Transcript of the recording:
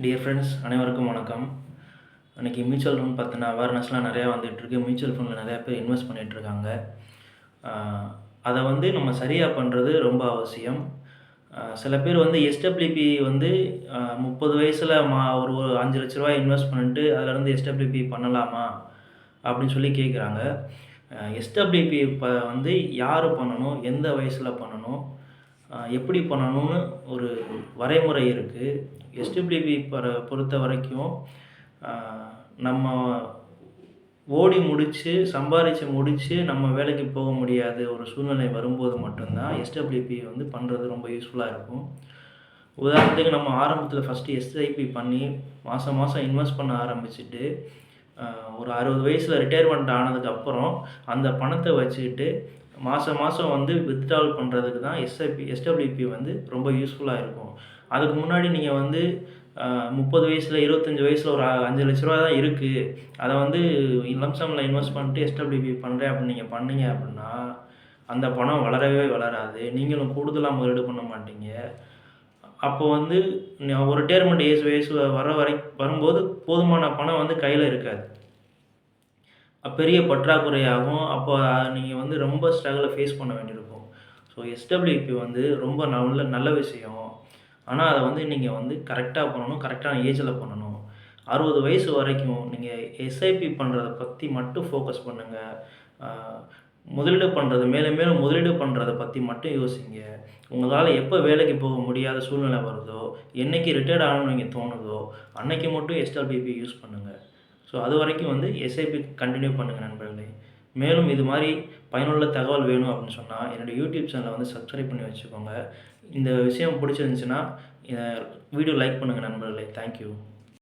Dear friends அனைவருக்கும் வணக்கம். அன்றைக்கி மியூச்சுவல் ஃபண்ட் பற்றின அவேர்னஸ்லாம் நிறையா வந்துகிட்ருக்கு மியூச்சுவல் ஃபண்டில் நிறையா பேர் இன்வெஸ்ட் பண்ணிகிட்ருக்காங்க அதை வந்து நம்ம சரியாக பண்ணுறது ரொம்ப அவசியம். சில பேர் வந்து எஸ்டபிள்யூபி வந்து முப்பது வயசில் மா ஒரு ஒரு அஞ்சு லட்ச ரூபாய் இன்வெஸ்ட் பண்ணிட்டு அதிலேருந்து எஸ்டபிள்யூபி பண்ணலாமா? அப்படின்னு சொல்லி கேட்குறாங்க எஸ்டபிள்யூபி இப்போ வந்து யார் பண்ணணும்? எந்த வயசில் பண்ணணும்? எப்படி பண்ணணும்னு ஒரு வரைமுறை இருக்குது எஸ்டபிள்யூபி பொற பொறுத்த வரைக்கும் நம்ம ஓடி முடித்து சம்பாரித்து முடித்து நம்ம வேலைக்கு போக முடியாத ஒரு சூழ்நிலை வரும்போது மட்டும்தான் எஸ்டபிள்யூபி வந்து பண்ணுறது ரொம்ப யூஸ்ஃபுல்லாக இருக்கும். உதாரணத்துக்கு நம்ம ஆரம்பத்தில் ஃபஸ்ட்டு எஸ்ஐபி பண்ணி மாதம் மாதம் இன்வெஸ்ட் பண்ண ஆரம்பிச்சுட்டு ஒரு அறுபது வயசில் ரிட்டையர்மெண்ட் ஆனதுக்கப்புறம் அந்த பணத்தை வச்சுக்கிட்டு மாதம் மாதம் வந்து வித்ட்ரால் பண்ணுறதுக்கு தான் எஸ்ஐபி எஸ்டபிள்யூபி வந்து ரொம்ப யூஸ்ஃபுல்லாக இருக்கும். அதுக்கு முன்னாடி நீங்கள் வந்து முப்பது வயசில் இருபத்தஞ்சி வயசில் ஒரு அஞ்சு லட்ச ரூபா தான் இருக்குது அதை வந்து லம்சமில் இன்வெஸ்ட் பண்ணிட்டு எஸ்டபிள்யூபி பண்ணுறேன் அப்படின்னு நீங்கள் பண்ணீங்க அப்படின்னா அந்த பணம் வளரவே வளராது. நீங்களும் கூடுதலாக முதலீடு பண்ண மாட்டீங்க. அப்போ வந்து ஒரு ரிட்டையர்மெண்ட் ஏஜ் வயசு வர வரை வரும்போது போதுமான பணம் வந்து கையில் இருக்காது. பெரிய பற்றாக்குறையாகும். அப்போ நீங்கள் வந்து ரொம்ப ஸ்ட்ரகிளை ஃபேஸ் பண்ண வேண்டியிருக்கும். ஸோ எஸ்டபிள்யூபி வந்து ரொம்ப நல்ல நல்ல விஷயம். ஆனால் அதை வந்து நீங்கள் வந்து கரெக்டாக பண்ணணும் கரெக்டான ஏஜில் பண்ணணும். அறுபது வயசு வரைக்கும் நீங்கள் எஸ்ஐபி பண்ணுறத பற்றி மட்டும் ஃபோக்கஸ் பண்ணுங்கள் முதலீடு பண்ணுறது மேலே மேலும் முதலீடு பண்ணுறத பற்றி மட்டும் யோசிங்க. உங்களால் எப்போ வேலைக்கு போக முடியாத சூழ்நிலை வருதோ என்னைக்கு ரிட்டையர்ட் ஆகணும்னு நீங்கள் தோணுதோ அன்னைக்கு மட்டும் எஸ்டபிள்யூபி யூஸ் பண்ணுங்கள் ஸோ அது வரைக்கும் வந்து எஸ்ஐபி கண்டினியூ பண்ணுங்கள் நண்பர்களே. மேலும் இது மாதிரி பயனுள்ள தகவல் வேணும் அப்படின்னு சொன்னால் என்னோடய யூடியூப் சேனலை வந்து சப்ஸ்கிரைப் பண்ணி வச்சுக்கோங்க. இந்த விஷயம் பிடிச்சிருந்துச்சுன்னா வீடியோ லைக் பண்ணுங்கள் நண்பர்களே. தேங்க்யூ